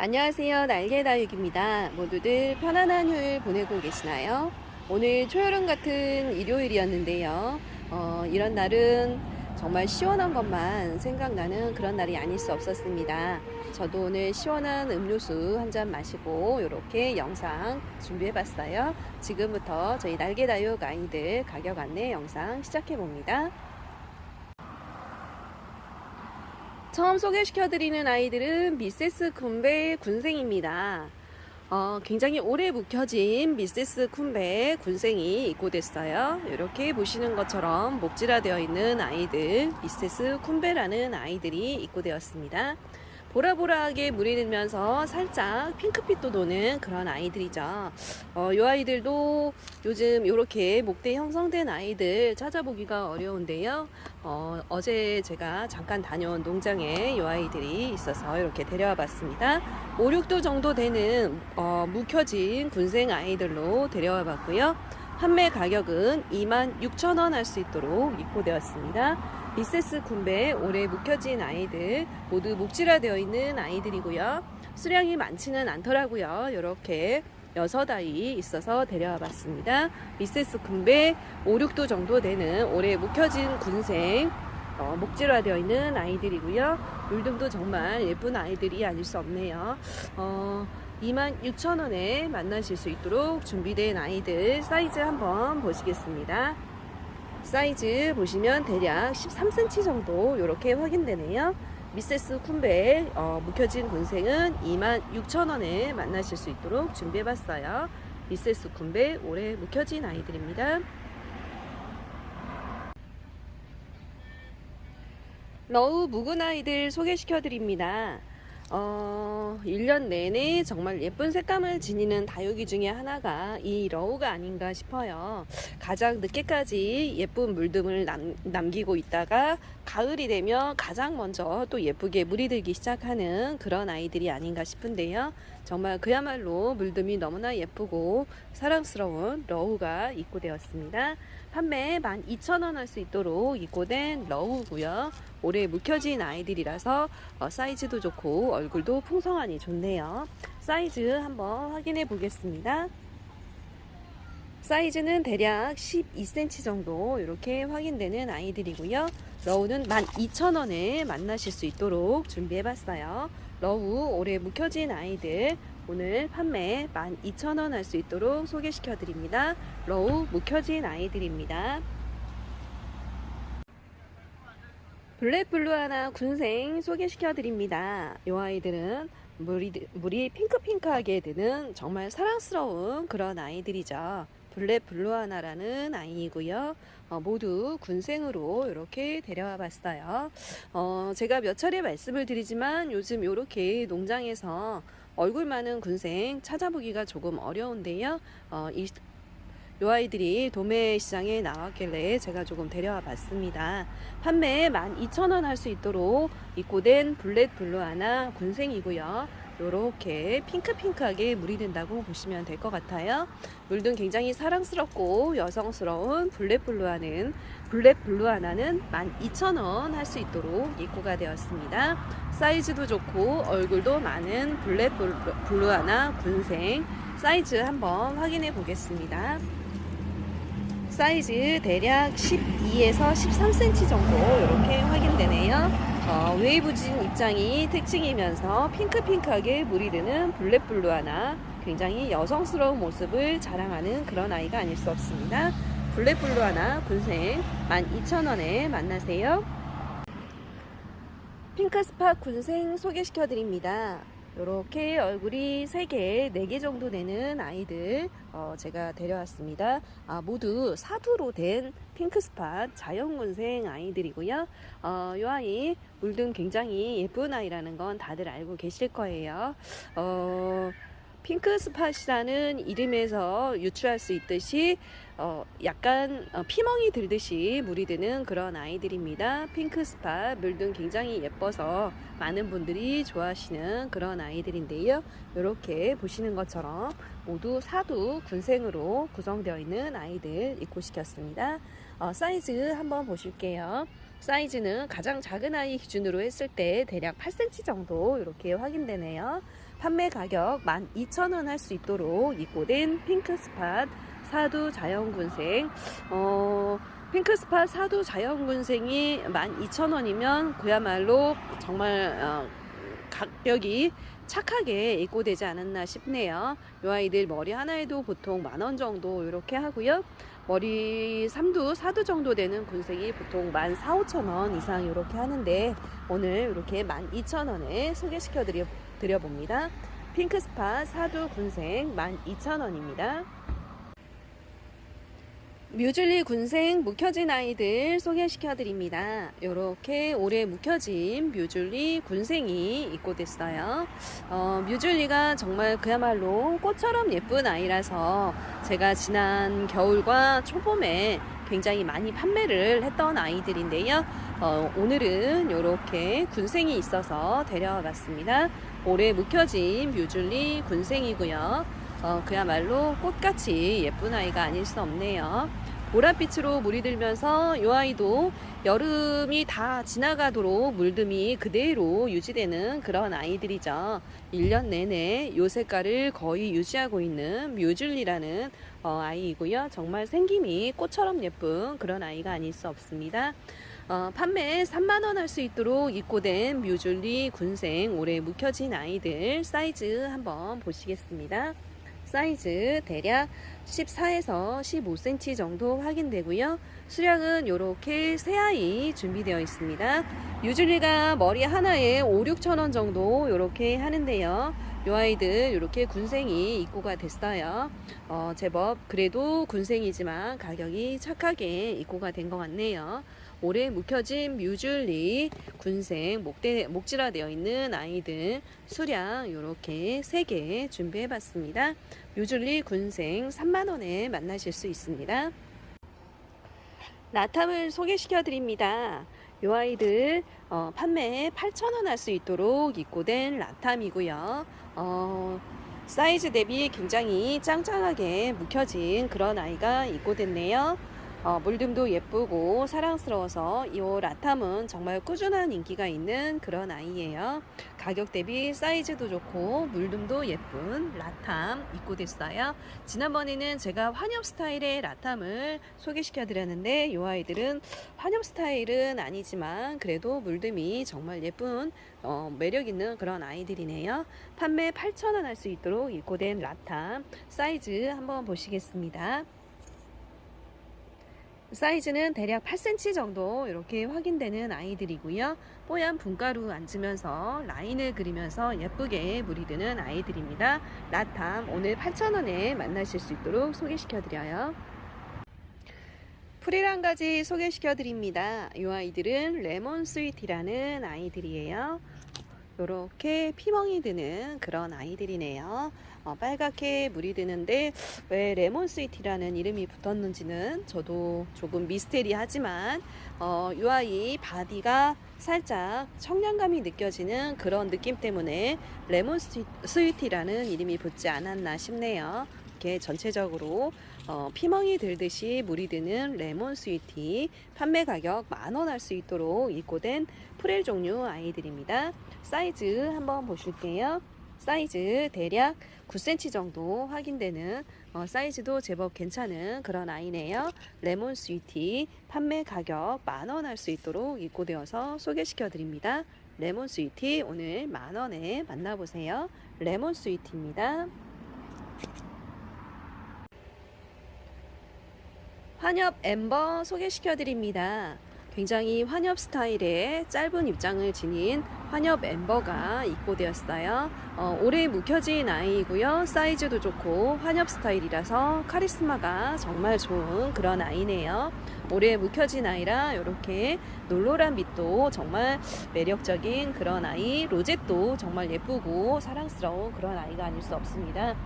안녕하세요. 날개다육입니다. 모두들 편안한 휴일 보내고 계시나요? 오늘 초여름 같은 일요일이었는데요. 어, 이런 날은 정말 시원한 것만 생각나는 그런 날이 아닐 수 없었습니다. 저도 오늘 시원한 음료수 한 잔 마시고 이렇게 영상 준비해 봤어요. 지금부터 저희 날개다육 아이들 가격 안내 영상 시작해 봅니다. 처음 소개시켜드리는 아이들은 미세스 쿤베 군생입니다. 어, 굉장히 오래 묵혀진 미세스 쿤베 군생이 입고됐어요. 이렇게 보시는 것처럼 목질화되어 있는 아이들, 미세스 쿤베라는 아이들이 입고되었습니다. 보라보라하게 물이 들면서 살짝 핑크빛도 도는 그런 아이들이죠. 어, 이 아이들도 요즘 이렇게 목대 형성된 아이들 찾아보기가 어려운데요. 어, 어제 제가 잠깐 다녀온 농장에 이 아이들이 있어서 이렇게 데려와 봤습니다. 5, 6도 정도 되는 어, 묵혀진 군생 아이들로 데려와 봤고요. 판매 가격은 26,000원 할 수 있도록 입고되었습니다. 미세스 쿤베 올해 묵혀진 아이들 모두 목질화되어 있는 아이들이고요. 수량이 많지는 않더라고요. 이렇게 여섯 아이 있어서 데려와 봤습니다. 미세스 쿤베 5, 6도 정도 되는 올해 묵혀진 군생 어, 목질화되어 있는 아이들이고요. 물등도 정말 예쁜 아이들이 아닐 수 없네요. 어, 26,000원에 만나실 수 있도록 준비된 아이들 사이즈 한번 보시겠습니다. 사이즈 보시면 대략 13cm 정도 이렇게 확인되네요. 미세스 쿤베 어, 묵혀진 군생은 26,000원에 만나실 수 있도록 준비해봤어요. 미세스 쿤베 올해 묵혀진 아이들입니다. 러우 묵은 아이들 소개시켜드립니다. 어, 1년 내내 정말 예쁜 색감을 지니는 다육이 중에 하나가 이 러우가 아닌가 싶어요. 가장 늦게까지 예쁜 물듬을 남, 남기고 있다가 가을이 되면 가장 먼저 또 예쁘게 물이 들기 시작하는 그런 아이들이 아닌가 싶은데요. 정말 그야말로 물듬이 너무나 예쁘고 사랑스러운 러우가 입고되었습니다. 판매 12,000원 할 수 있도록 입고된 러우고요. 올해 묵혀진 아이들이라서 어, 사이즈도 좋고 얼굴도 풍성하니 좋네요. 사이즈 한번 확인해 보겠습니다. 사이즈는 대략 12cm 정도 이렇게 확인되는 아이들이고요. 러우는 12,000원에 만나실 수 있도록 준비해 봤어요. 러우 올해 묵혀진 아이들 오늘 판매 12,000원 할 수 있도록 소개시켜 드립니다. 러우 묵혀진 아이들입니다. 블랙블루 하나 군생 소개시켜 드립니다. 이 아이들은 물이, 물이 핑크핑크하게 되는 정말 사랑스러운 그런 아이들이죠. 블랙 블루 하나라는 아이이고요. 어, 모두 군생으로 이렇게 데려와 봤어요. 어, 제가 몇 차례 말씀을 드리지만 요즘 이렇게 농장에서 얼굴 많은 군생 찾아보기가 조금 어려운데요. 어, 이, 이 아이들이 도매 시장에 나왔길래 제가 조금 데려와 봤습니다. 판매 12,000원 할 수 있도록 입고된 블랙 블루 하나 군생이고요. 이렇게 핑크핑크하게 물이 된다고 보시면 될 것 같아요. 물든 굉장히 사랑스럽고 여성스러운 블랙 블루 하는 블랙 블루 하나는 12,000원 할 수 있도록 입고가 되었습니다. 사이즈도 좋고 얼굴도 많은 블랙 블루, 블루 하나 군생 사이즈 한번 확인해 보겠습니다. 사이즈 대략 12에서 13cm 정도 이렇게 확인되네요. 어, 웨이브진 입장이 특징이면서 핑크핑크하게 물이 드는 블랙블루 하나 굉장히 여성스러운 모습을 자랑하는 그런 아이가 아닐 수 없습니다. 블랙블루 하나 군생 12,000원에 만나세요. 핑크스팟 군생 소개시켜 드립니다. 이렇게 얼굴이 3개, 4개 정도 되는 아이들 어, 제가 데려왔습니다. 아, 모두 사두로 된 핑크스팟 자연군생 아이들이고요. 어, 이 아이 물등 굉장히 예쁜 아이라는 건 다들 알고 계실 거예요. 어, 핑크스팟이라는 이름에서 유추할 수 있듯이 어, 약간 어, 피멍이 들듯이 물이 드는 그런 아이들입니다. 핑크스팟 물등 굉장히 예뻐서 많은 분들이 좋아하시는 그런 아이들인데요. 이렇게 보시는 것처럼 모두 사두 군생으로 구성되어 있는 아이들 입고시켰습니다. 어, 사이즈 한번 보실게요. 사이즈는 가장 작은 아이 기준으로 했을 때 대략 8cm 정도 이렇게 확인되네요. 판매 가격 12,000원 할 수 있도록 입고된 핑크스팟 사두 자연군생 어, 핑크스팟 사두 자연군생이 12,000원이면 그야말로 정말 어, 가격이 착하게 입고되지 않았나 싶네요. 이 아이들 머리 하나에도 보통 만 원 정도 이렇게 하고요. 머리 3두, 4두 정도 되는 군색이 보통 만 4, 5천 원 이상 이렇게 하는데 오늘 이렇게 만 2천 원에 소개시켜 드려, 봅니다. 핑크스팟 4두 군색 만 2천 원입니다. 뮤즐리 군생 묵혀진 아이들 소개시켜 드립니다. 이렇게 올해 묵혀진 뮤즐리 군생이 입고 됐어요. 어, 뮤즐리가 정말 그야말로 꽃처럼 예쁜 아이라서 제가 지난 겨울과 초봄에 굉장히 많이 판매를 했던 아이들인데요. 어, 오늘은 이렇게 군생이 있어서 데려와 봤습니다. 올해 묵혀진 뮤즐리 군생이고요. 어, 그야말로 꽃같이 예쁜 아이가 아닐 수 없네요. 보랏빛으로 물이 들면서 이 아이도 여름이 다 지나가도록 물듬이 그대로 유지되는 그런 아이들이죠. 1년 내내 요 색깔을 거의 유지하고 있는 뮤즐리라는 어, 아이이고요. 정말 생김이 꽃처럼 예쁜 그런 아이가 아닐 수 없습니다. 어, 판매 3만원 할 수 있도록 입고된 뮤즐리 군생 올해 묵혀진 아이들 사이즈 한번 보시겠습니다. 사이즈 대략 14에서 15cm 정도 확인되고요. 수량은 이렇게 세 아이 준비되어 있습니다. 유줄리가 머리 하나에 5, 6천 원 정도 이렇게 하는데요. 요 아이들 이렇게 군생이 입고가 됐어요. 어, 제법 그래도 군생이지만 가격이 착하게 입고가 된 것 같네요. 올해 묵혀진 뮤줄리 군생 목대, 목질화되어 있는 아이들 수량 이렇게 3개 준비해 봤습니다. 뮤줄리 군생 3만원에 만나실 수 있습니다. 라탐을 소개시켜 드립니다. 요 아이들 어, 판매 8,000원 할 수 있도록 입고된 라탐이고요. 어, 사이즈 대비 굉장히 짱짱하게 묵혀진 그런 아이가 입고됐네요. 어, 물듬도 예쁘고 사랑스러워서 이 라탐은 정말 꾸준한 인기가 있는 그런 아이예요. 가격 대비 사이즈도 좋고 물듬도 예쁜 라탐 입고 됐어요. 지난번에는 제가 환엽 스타일의 라탐을 소개시켜 드렸는데 이 아이들은 환엽 스타일은 아니지만 그래도 물듬이 정말 예쁜 어, 매력 있는 그런 아이들이네요. 판매 8,000원 할 수 있도록 입고된 라탐 사이즈 한번 보시겠습니다. 사이즈는 대략 8cm 정도 이렇게 확인되는 아이들이고요. 뽀얀 분가루 앉으면서 라인을 그리면서 예쁘게 물이 드는 아이들입니다. 라탐 오늘 8,000원에 만나실 수 있도록 소개시켜 드려요. 풀일 한 가지 소개시켜 드립니다. 이 아이들은 레몬 스위티라는 아이들이에요. 이렇게 피멍이 드는 그런 아이들이네요. 어, 빨갛게 물이 드는데 왜 레몬 스위티라는 이름이 붙었는지는 저도 조금 미스테리하지만 어, 이 아이 바디가 살짝 청량감이 느껴지는 그런 느낌 때문에 레몬 스위티라는 이름이 붙지 않았나 싶네요. 이렇게 전체적으로 어, 피멍이 들듯이 물이 드는 레몬 스위티 판매 가격 만원 할 수 있도록 입고된 프렐 종류 아이들입니다. 사이즈 한번 보실게요. 사이즈 대략 9cm 정도 확인되는 어, 사이즈도 제법 괜찮은 그런 아이네요. 레몬 스위티 판매 가격 만원 할 수 있도록 입고되어서 소개시켜 드립니다. 레몬 스위티 오늘 만원에 만나보세요. 레몬 스위티입니다. 환엽 엠버 소개시켜 드립니다. 굉장히 환엽 스타일의 짧은 입장을 지닌 환엽 엠버가 입고되었어요. 어, 올해 묵혀진 아이이고요. 사이즈도 좋고 환엽 스타일이라서 카리스마가 정말 좋은 그런 아이네요. 올해 묵혀진 아이라 이렇게 놀노란 빛도 정말 매력적인 그런 아이, 로zet도 정말 예쁘고 사랑스러운 그런 아이가 아닐 수 없습니다.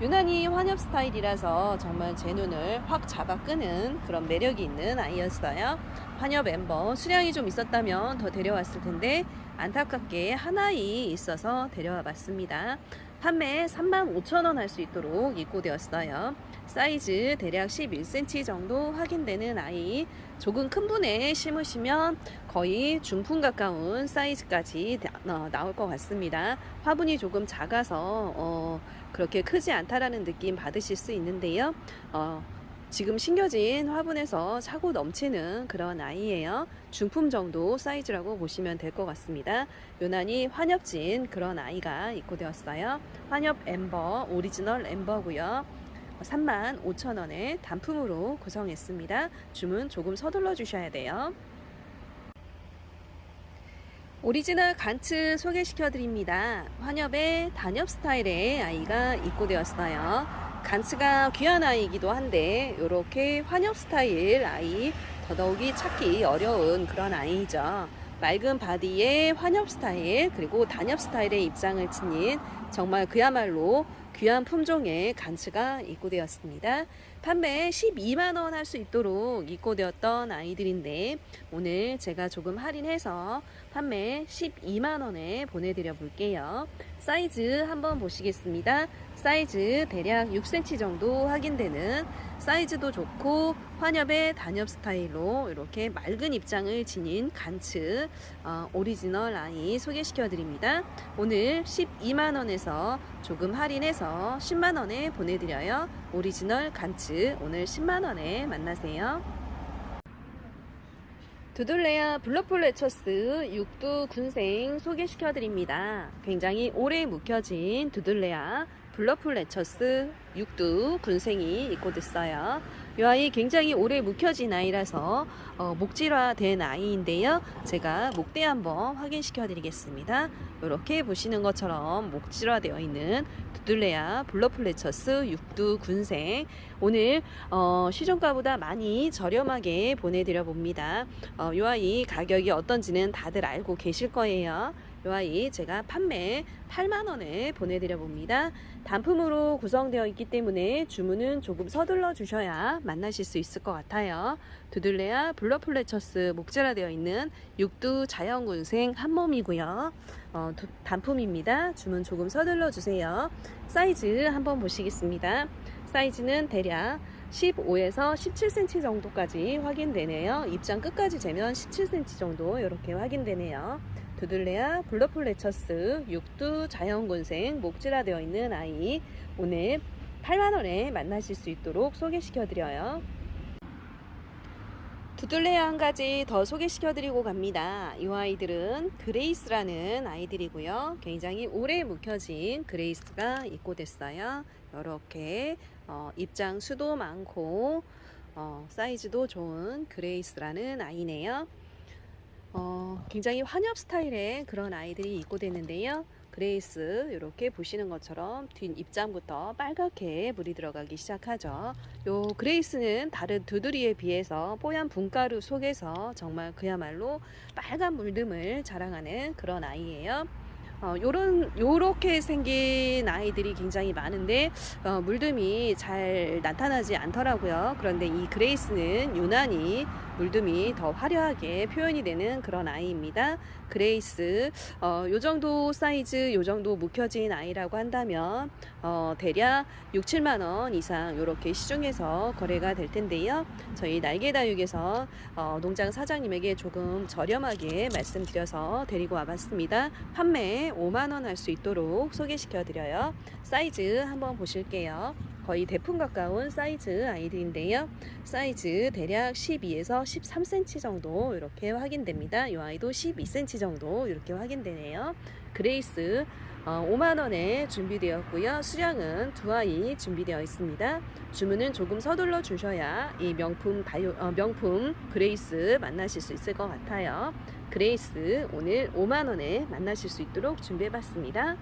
유난히 환엽 스타일이라서 정말 제 눈을 확 잡아 끄는 그런 매력이 있는 아이였어요. 환엽 엠버 수량이 좀 있었다면 더 데려왔을 텐데 안타깝게 하나이 있어서 데려와 봤습니다. 판매 35,000원 할 수 있도록 입고되었어요. 사이즈 대략 11cm 정도 확인되는 아이 조금 큰 분에 심으시면 거의 중품 가까운 사이즈까지 나- 어, 나올 것 같습니다. 화분이 조금 작아서 어, 그렇게 크지 않다라는 느낌 받으실 수 있는데요. 어, 지금 심겨진 화분에서 차고 넘치는 그런 아이예요. 중품 정도 사이즈라고 보시면 될 것 같습니다. 유난히 환엽진 그런 아이가 입고되었어요. 환엽 엠버 오리지널 엠버고요. 3만 5천 원에 단품으로 구성했습니다. 주문 조금 서둘러 주셔야 돼요. 오리지널 간츠 소개시켜 드립니다. 환엽의 단엽 스타일의 아이가 입고되었어요. 간츠가 귀한 아이이기도 한데 이렇게 환엽 스타일 아이 더더욱이 찾기 어려운 그런 아이죠. 맑은 바디에 환엽 스타일 그리고 단엽 스타일의 입장을 지닌 정말 그야말로 귀한 품종의 간츠가 입고되었습니다. 판매 12만 원 할 수 있도록 입고되었던 아이들인데 오늘 제가 조금 할인해서 판매 12만 원에 보내드려 볼게요. 사이즈 한번 보시겠습니다. 사이즈 대략 6cm 정도 확인되는 사이즈도 좋고 환엽의 단엽 스타일로 이렇게 맑은 입장을 지닌 간츠 어, 오리지널 아이 소개시켜 드립니다. 오늘 12만 원에서 조금 할인해서 10만 원에 보내드려요. 오리지널 간츠 오늘 10만 원에 만나세요. 두들레아 블러폴레처스 육두 군생 소개시켜 드립니다. 굉장히 오래 묵혀진 두들레아 블러폴레처스 육두 군생이 입고 됐어요. 이 아이 굉장히 오래 묵혀진 아이라서 어, 목질화된 아이인데요. 제가 목대 한번 확인시켜 드리겠습니다. 이렇게 보시는 것처럼 목질화되어 있는 두들레아 블러플레처스 육두 군생 오늘 어, 시중가보다 많이 저렴하게 보내드려 봅니다. 어, 이 아이 가격이 어떤지는 다들 알고 계실 거예요. 이 아이 제가 판매 8만원에 보내드려 봅니다. 단품으로 구성되어 있기 때문에 주문은 조금 서둘러 주셔야 만나실 수 있을 것 같아요. 두들레아 블러플레처스 목재화되어 있는 육두 자연군생 한몸이고요. 어, 두- 단품입니다. 주문 조금 서둘러 주세요. 사이즈 한번 보시겠습니다. 사이즈는 대략 15에서 17cm 정도까지 확인되네요. 입장 끝까지 재면 17cm 정도 이렇게 확인되네요. 두들레아 블러플레처스 육두 자연군생 목질화 되어 있는 아이 오늘 8만원에 만나실 수 있도록 소개시켜 드려요. 두들레아 한 가지 더 소개시켜 드리고 갑니다. 이 아이들은 그레이스라는 아이들이고요. 굉장히 오래 묵혀진 그레이스가 입고됐어요. 이렇게 어, 입장 수도 많고 어, 사이즈도 좋은 그레이스라는 아이네요. 어, 굉장히 환엽 스타일의 그런 아이들이 입고됐는데요. 그레이스 이렇게 보시는 것처럼 뒷 입장부터 빨갛게 물이 들어가기 시작하죠. 요 그레이스는 다른 두드리에 비해서 뽀얀 분가루 속에서 정말 그야말로 빨간 물듬을 자랑하는 그런 아이예요. 어, 요런 요렇게 생긴 아이들이 굉장히 많은데 어, 물듬이 잘 나타나지 않더라고요. 그런데 이 그레이스는 유난히 물듬이 더 화려하게 표현이 되는 그런 아이입니다. 그레이스 어, 요 정도 사이즈 요 정도 묵혀진 아이라고 한다면 어, 대략 6, 7만 원 이상 이렇게 시중에서 거래가 될 텐데요. 저희 날개다육에서 어, 농장 사장님에게 조금 저렴하게 말씀드려서 데리고 와봤습니다. 판매 5만 원 할 수 있도록 소개시켜 드려요. 사이즈 한번 보실게요. 거의 대품 가까운 사이즈 아이들인데요. 사이즈 대략 12에서 13cm 정도 이렇게 확인됩니다. 이 아이도 12cm 정도 이렇게 확인되네요. 그레이스 어, 5만 원에 준비되었고요. 수량은 두 아이 준비되어 있습니다. 주문은 조금 서둘러 주셔야 이 명품 다이오, 어, 명품 그레이스 만나실 수 있을 것 같아요. 그레이스 오늘 5만 원에 만나실 수 있도록 준비해봤습니다.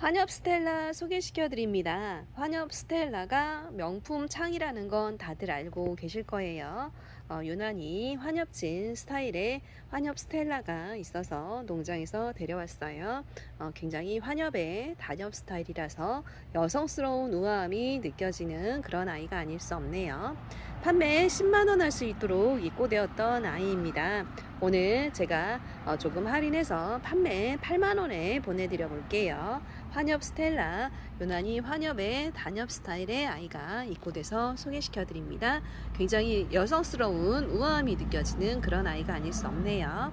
환엽 스텔라 소개시켜 드립니다. 환엽 스텔라가 명품 창이라는 건 다들 알고 계실 거예요. 어, 유난히 환엽진 스타일의 환엽 스텔라가 있어서 농장에서 데려왔어요. 어, 굉장히 환엽의 단엽 스타일이라서 여성스러운 우아함이 느껴지는 그런 아이가 아닐 수 없네요. 판매 10만원 할 수 있도록 입고되었던 아이입니다. 오늘 제가 어, 조금 할인해서 판매 8만원에 보내드려 볼게요. 환엽 스텔라, 유난히 환엽의 단엽 스타일의 아이가 입고돼서 소개시켜 드립니다. 굉장히 여성스러운 우아함이 느껴지는 그런 아이가 아닐 수 없네요.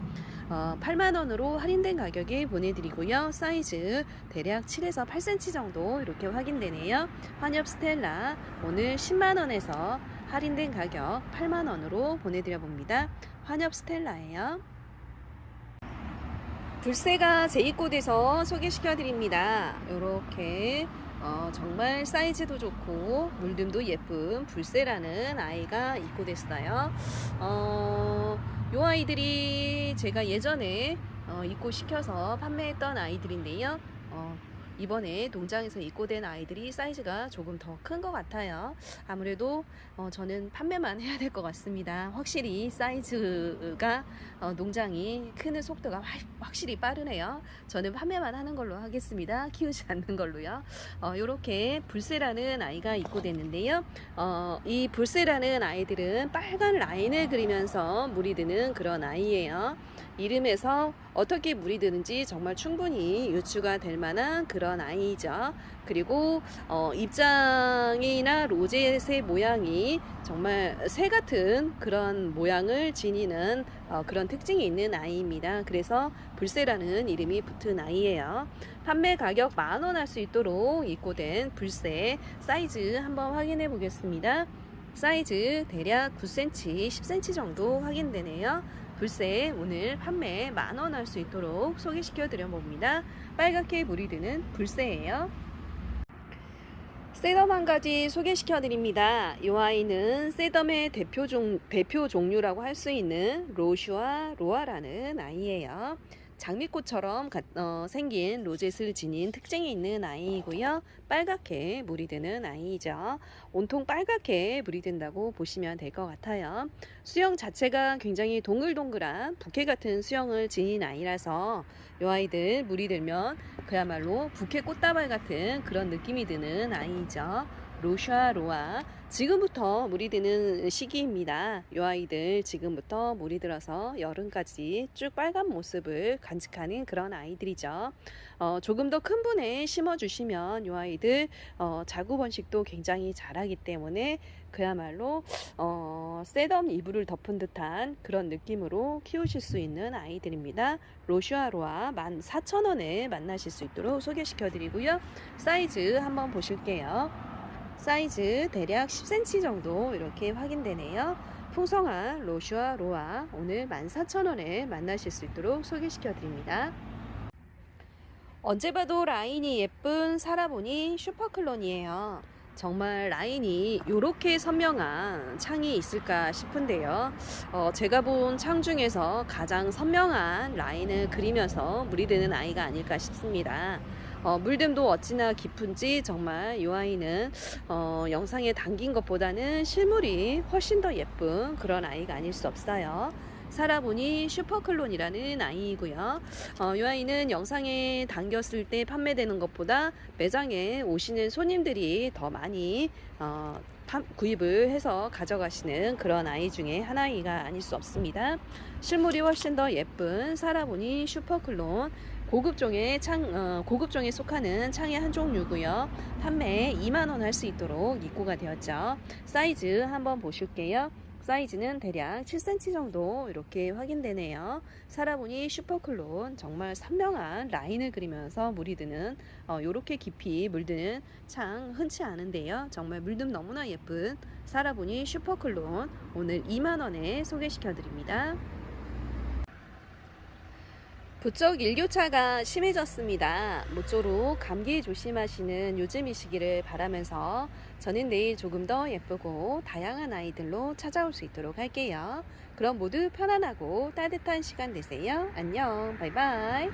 어, 8만원으로 할인된 가격에 보내드리고요. 사이즈 대략 7에서 8cm 정도 이렇게 확인되네요. 환엽 스텔라 오늘 10만원에서 할인된 가격 8만원으로 보내드려 봅니다. 환엽 스텔라예요. 불새가 재입고돼서 소개시켜 드립니다. 이렇게 어, 정말 사이즈도 좋고 물듬도 예쁜 불새라는 아이가 입고 됐어요. 어, 요 아이들이 제가 예전에 어, 입고 시켜서 판매했던 아이들인데요. 어, 이번에 농장에서 입고된 아이들이 사이즈가 조금 더 큰 것 같아요. 아무래도 어, 저는 판매만 해야 될 것 같습니다. 확실히 사이즈가 어, 농장이 크는 속도가 확, 확실히 빠르네요. 저는 판매만 하는 걸로 하겠습니다. 키우지 않는 걸로요. 어, 이렇게 불새라는 아이가 입고됐는데요. 어, 이 불새라는 아이들은 빨간 라인을 그리면서 물이 드는 그런 아이예요. 이름에서 어떻게 물이 드는지 정말 충분히 유추가 될 만한 그런 아이죠. 그리고 어, 입장이나 로제의 모양이 정말 새 같은 그런 모양을 지니는 어, 그런 특징이 있는 아이입니다. 그래서 불새라는 이름이 붙은 아이예요. 판매 가격 만 원 할 수 있도록 입고된 불새 사이즈 한번 확인해 보겠습니다. 사이즈 대략 9cm, 10cm 정도 확인되네요. 불새 오늘 판매 만 원 할 수 있도록 소개시켜 드려 봅니다. 빨갛게 물이 드는 불새예요. 세덤 한 가지 소개시켜 드립니다. 이 아이는 세덤의 대표 종, 대표 종류라고 할 수 있는 로슈아 로아라는 아이예요. 장미꽃처럼 가- 어, 생긴 로젯을 지닌 특징이 있는 아이이고요. 빨갛게 물이 드는 아이죠. 온통 빨갛게 물이 든다고 보시면 될 것 같아요. 수영 자체가 굉장히 동글동글한 부케 같은 수영을 지닌 아이라서 이 아이들 물이 들면 그야말로 부케 꽃다발 같은 그런 느낌이 드는 아이죠. 로샤 로아 지금부터 물이 드는 시기입니다. 이 아이들 지금부터 물이 들어서 여름까지 쭉 빨간 모습을 간직하는 그런 아이들이죠. 어, 조금 더 큰 분에 심어주시면 이 아이들 어, 자구 번식도 굉장히 잘하기 때문에 그야말로 어, 셋덤 이불을 덮은 듯한 그런 느낌으로 키우실 수 있는 아이들입니다. 로슈아로아 14,000원에 만나실 수 있도록 소개시켜 드리고요. 사이즈 한번 보실게요. 사이즈 대략 10cm 정도 이렇게 확인되네요. 풍성한 로슈아 로아 오늘 14,000원에 만나실 수 있도록 소개시켜 드립니다. 언제 봐도 라인이 예쁜 사라보니 슈퍼클론이에요. 정말 라인이 이렇게 선명한 창이 있을까 싶은데요. 어, 제가 본 창 중에서 가장 선명한 라인을 그리면서 드는 아이가 아닐까 싶습니다. 어, 물듦도 어찌나 깊은지 정말 이 아이는 어, 영상에 담긴 것보다는 실물이 훨씬 더 예쁜 그런 아이가 아닐 수 없어요. 살아보니 슈퍼클론이라는 아이이고요. 어, 이 아이는 영상에 담겼을 때 판매되는 것보다 매장에 오시는 손님들이 더 많이 어, 파- 구입을 해서 가져가시는 그런 아이 중에 하나이가 아닐 수 없습니다. 실물이 훨씬 더 예쁜 살아보니 슈퍼클론 고급종의 창, 어, 고급종에 속하는 창의 한 종류고요. 판매 2만 원 할 수 있도록 입고가 되었죠. 사이즈 한번 보실게요. 사이즈는 대략 7cm 정도 이렇게 확인되네요. 살아보니 슈퍼클론 정말 선명한 라인을 그리면서 물이 드는 어, 이렇게 깊이 물드는 창 흔치 않은데요. 정말 물듬 너무나 예쁜 살아보니 슈퍼클론 오늘 2만 원에 소개시켜 드립니다. 부쩍 일교차가 심해졌습니다. 모쪼록 감기 조심하시는 요즘이 시기를 바라면서 저는 내일 조금 더 예쁘고 다양한 아이들로 찾아올 수 있도록 할게요. 그럼 모두 편안하고 따뜻한 시간 되세요. 안녕. 바이바이.